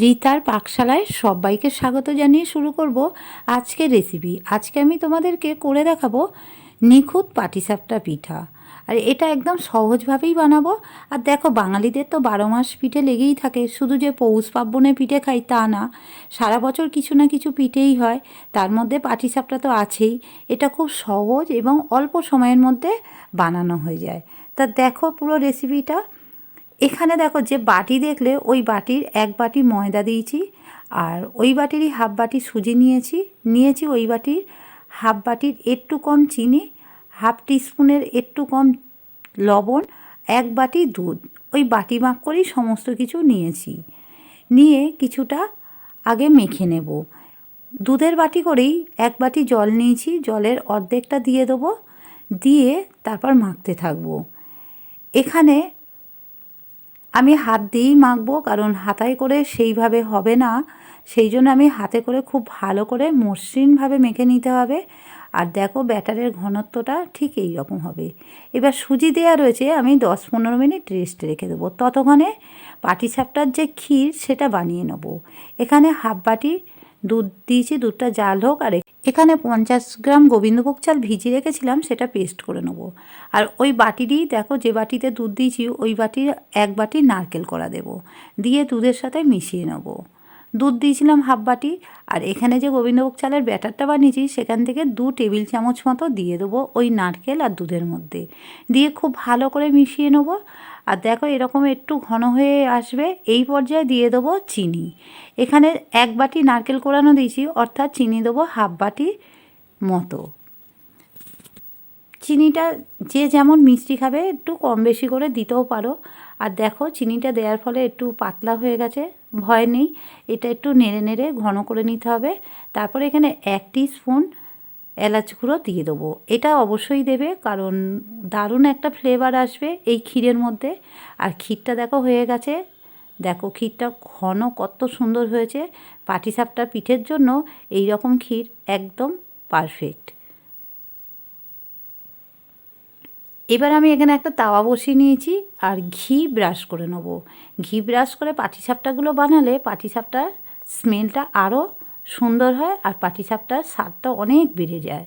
রিতার পাকশালায় সবাইকে স্বাগত জানিয়ে শুরু করব আজকের রেসিপি আজকে আমি তোমাদেরকে করে দেখাবো নিখুঁত পাটিসাপটা পিঠা। আর এটা একদম সহজভাবেই বানাবো। আর দেখো, বাঙালিদের তো বারো মাস পিঠে লেগেই থাকে। শুধু যে পৌষ পার্বণে পিঠে খাই তা না, সারা বছর কিছু না কিছু পিঠেই হয়। তার মধ্যে পাটিসাপটা তো আছেই। এটা খুব সহজ এবং অল্প সময়ের মধ্যে বানানো হয়ে যায়। তা দেখো পুরো রেসিপিটা এখানে দেখো যে বাটি দেখলে ওই বাটির এক বাটি ময়দা দিয়েছি আর ওই বাটিরই হাফ বাটি সুজি নিয়েছি। নিয়েছি ওই বাটির হাফ বাটির একটু কম চিনি, হাফ টিস্পুনের একটু কম লবণ, এক বাটি দুধ। ওই বাটি মাপ করেই সমস্ত কিছু নিয়েছি। নিয়ে কিছুটা আগে মেখে নেব। দুধের বাটি করেই এক বাটি জল নিয়েছি, জলের অর্ধেকটা দিয়ে দেবো, দিয়ে তারপর মাখতে থাকব। এখানে আমি হাত দিয়েই মাখবো, কারণ হাতায় করে সেইভাবে হবে না। সেই জন্য আমি হাতে করে খুব ভালো করে মসৃণভাবে মেখে নিতে হবে। আর দেখো ব্যাটারের ঘনত্বটা ঠিক এই রকম হবে। এবার সুজি দেওয়া রয়েছে, আমি দশ পনেরো মিনিট রেস্ট রেখে দেবো। ততক্ষণে পাটিসাপটার যে ক্ষীর, সেটা বানিয়ে নেব। এখানে হাফ বাটি দুধ দিয়েছি, দুধটা জাল হোক, আর এখানে পঞ্চাশ গ্রাম গোবিন্দভোগ চাল ভিজিয়ে রেখেছিলাম, সেটা পেস্ট করে নেব। আর ওই বাটিটি দেখো, যে বাটিতে দুধ দিয়েছি, ওই বাটির এক বাটি নারকেল করা দেব। দিয়ে দুধের সাথে মিশিয়ে নেব। দুধ দিয়েছিলাম হাফ বাটি, আর এখানে যে গোবিন্দভোগ চালের ব্যাটারটা বানিয়েছি, সেখান থেকে দু টেবিল চামচ মতো দিয়ে দেবো ওই নারকেল আর দুধের মধ্যে। দিয়ে খুব ভালো করে মিশিয়ে নেব। আর দেখো এরকম একটু ঘন হয়ে আসবে, এই পর্যায়ে দিয়ে দেবো চিনি। এখানে এক বাটি নারকেল কোরানো দিয়েছি, অর্থাৎ চিনি দেবো হাফ বাটি মতো। চিনিটা যে যেমন মিষ্টি খাবে, একটু কম বেশি করে দিতেও পারো। আর দেখো, চিনিটা দেওয়ার ফলে একটু পাতলা হয়ে গেছে, ভয় নেই। এটা একটু নেড়ে নেড়ে ঘন করে নিতে হবে। তারপরে এখানে এক স্পুন এলাচ গুঁড়ো দিয়ে দেবো। এটা অবশ্যই দেবে, কারণ দারুণ একটা ফ্লেভার আসবে এই ক্ষীরের মধ্যে। আর ক্ষীরটা দেখো হয়ে গেছে। দেখো, ক্ষীরটা ঘন কত সুন্দর হয়েছে। পাটিসাপটা পিঠের জন্য এই রকম ক্ষীর একদম পারফেক্ট। এবার আমি এখানে একটা তাওয়া বসিয়ে নিয়েছি আর ঘি ব্রাশ করে নেব। ঘি ব্রাশ করে পাটিসাপটাগুলো বানালে পাটিসাপটার স্মেলটা আরও সুন্দর হয় আর পাটিসাপটার স্বাদটা অনেক বেড়ে যায়।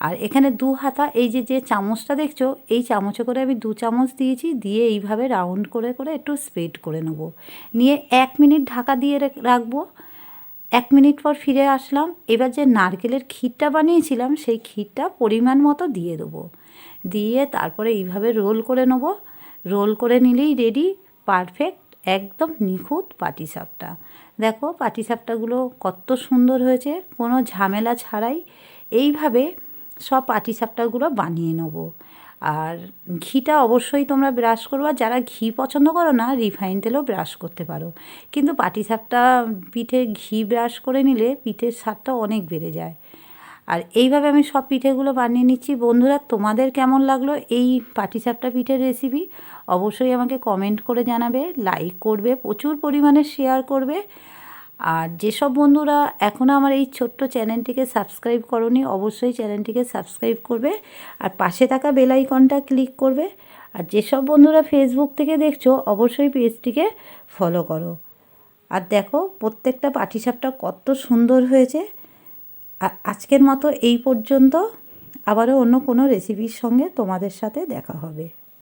আর এখানে দু হাতা এই যে যে চামচটা দেখছ, এই চামচে করে আমি দু চামচ দিয়েছি, দিয়ে এইভাবে রাউন্ড করে করে একটু স্প্রেড করে নেব। নিয়ে এক মিনিট ঢাকা দিয়ে রাখব। এক মিনিট পর ফিরে আসলাম। এবার যে নারকেলের ক্ষীরটা বানিয়েছিলাম, সেই ক্ষীরটা পরিমাণ মতো দিয়ে দেবো। দিয়ে তারপরে এইভাবে রোল করে নেব। রোল করে নিলেই রেডি, পারফেক্ট, একদম নিখুঁত পাটিসাপটা। দেখো পাটিসাপটাগুলো কত সুন্দর হয়েছে, কোনো ঝামেলা ছাড়াই এইভাবে সব পাটিসাপটাগুলো বানিয়ে নেব। আর ঘিটা অবশ্যই তোমরা ব্রাশ করবা যারা ঘি পছন্দ করো না, রিফাইন তেলেও ব্রাশ করতে পারো। কিন্তু পাটিসাপটা পিঠে ঘি ব্রাশ করে নিলে পিঠের স্বাদটা অনেক বেড়ে যায়। আর এইভাবে আমি সব পিঠেগুলো বানিয়ে নিচ্ছি। বন্ধুরা, তোমাদের কেমন লাগল এই পাটিসাপটা পিঠের রেসিপি অবশ্যই আমাকে কমেন্ট করে জানাবে লাইক করবে, প্রচুর পরিমাণে শেয়ার করবে। আর যেসব বন্ধুরা এখনও আমার এই ছোট্ট চ্যানেলটিকে সাবস্ক্রাইব করনি, অবশ্যই চ্যানেলটিকে সাবস্ক্রাইব করবে। আর পাশে থাকা বেল আইকনটা ক্লিক করবে। আর যেসব বন্ধুরা ফেসবুক থেকে দেখছ, অবশ্যই পেজটিকে ফলো করো। আর দেখো, প্রত্যেকটা পাটিসাপটা কত সুন্দর হয়েছে। আজকের মতো এই পর্যন্ত। আবারও অন্য কোনো রেসিপির সঙ্গে তোমাদের সাথে দেখা হবে।